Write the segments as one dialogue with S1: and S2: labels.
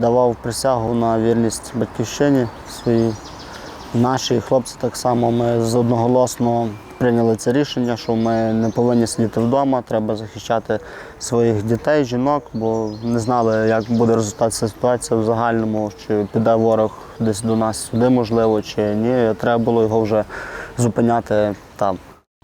S1: Давав присягу на вірність батьківщині своїй. Наші хлопці так само ми з одноголосно прийняли це рішення, що ми не повинні сидіти вдома, треба захищати своїх дітей, жінок, бо не знали, як буде розвиватися ситуація в загальному, чи піде ворог десь до нас сюди, можливо, чи ні. Треба було його вже зупиняти там.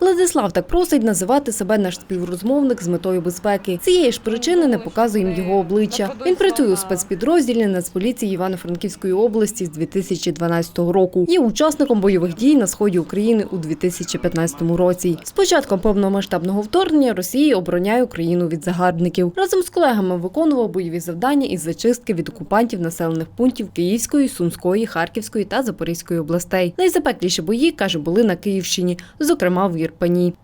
S2: Владислав так просить називати себе наш співрозмовник з метою безпеки. Цієї ж причини не показуємо його обличчя. Він працює у спецпідрозділі Нацполіції Івано-Франківської області з 2012 року. Є учасником бойових дій на сході України у 2015 році. З початком повномасштабного вторгнення Росії обороняє Україну від загарбників. Разом з колегами виконував бойові завдання із зачистки від окупантів населених пунктів Київської, Сумської, Харківської та Запорізької областей. Найзапекліші бої каже були на Київщині, зокрема в Ірпені.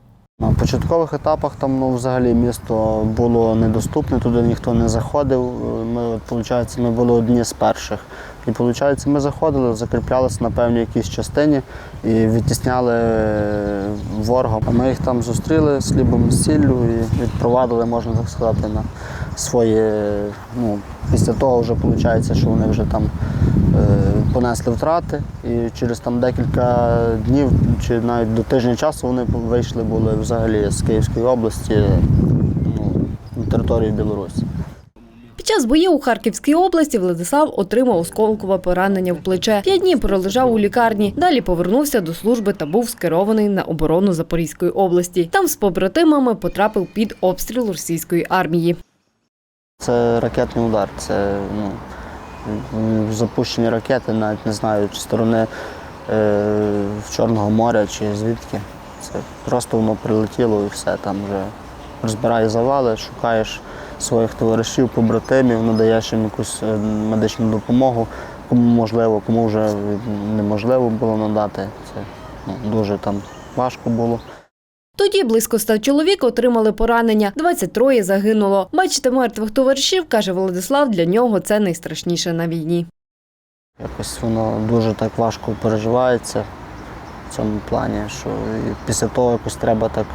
S1: На початкових етапах там ну, взагалі місто було недоступне, туди ніхто не заходив. Ми, виходить, ми були одні з перших. І виходить, ми заходили, закріплялися на певній якійсь частині і відтісняли е, ворога. Ми їх там зустріли з хлібом і сіллю і відпровадили, можна так сказати, на свої. Ну, після того вже виходить, що вони вже там е, понесли втрати, і через там декілька днів чи навіть до тижня часу вони вийшли були взагалі з Київської області ну, на територію Білорусі.
S2: Час боїв у Харківській області Владислав отримав осколкове поранення в плече. П'ять днів пролежав у лікарні. Далі повернувся до служби та був скерований на оборону Запорізької області. Там з побратимами потрапив під обстріл російської армії.
S1: Це ракетний удар, це ну, запущені ракети, навіть не знаю, чи сторони е, Чорного моря, чи звідки. Це просто воно прилетіло і все там вже розбирає завали, шукаєш своїх товаришів, побратимів, надаєш їм якусь е, медичну допомогу, кому можливо, кому вже неможливо було надати. Це ну, дуже там важко було.
S2: Тоді близько ста чоловік отримали поранення, 23 загинуло. Бачити мертвих товаришів, каже Владислав, для нього це найстрашніше на війні.
S1: Якось воно дуже так важко переживається в цьому плані, що після того якось треба так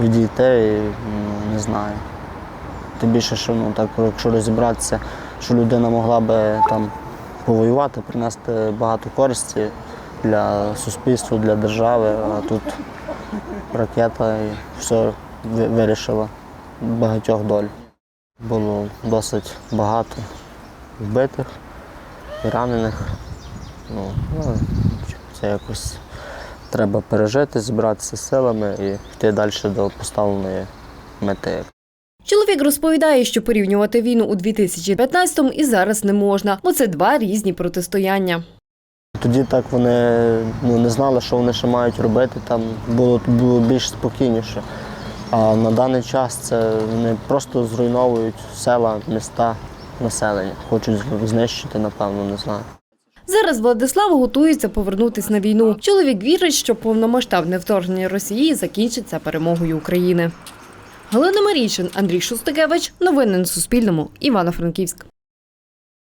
S1: відійти і ну, не знаю. Тим більше, що ну, так, якщо розібратися, що людина могла би там повоювати, принести багато користі для суспільства, для держави, а тут ракета і все вирішила багатьох доль. Було досить багато вбитих і ранених. Ну, ну, це якось треба пережити, зібратися силами і йти далі до поставленої мети.
S2: Чоловік розповідає, що порівнювати війну у 2015-му і зараз не можна, бо це два різні протистояння.
S1: Тоді так вони ну, не знали, що вони ще мають робити, там було, було більш спокійніше. А на даний час це вони просто зруйновують села, міста, населення. Хочуть знищити, напевно, не знаю.
S2: Зараз Владислав готується повернутись на війну. Чоловік вірить, що повномасштабне вторгнення Росії закінчиться перемогою України. Галина Марійчин, Андрій Шустакевич. Новини на Суспільному. Івано-Франківськ.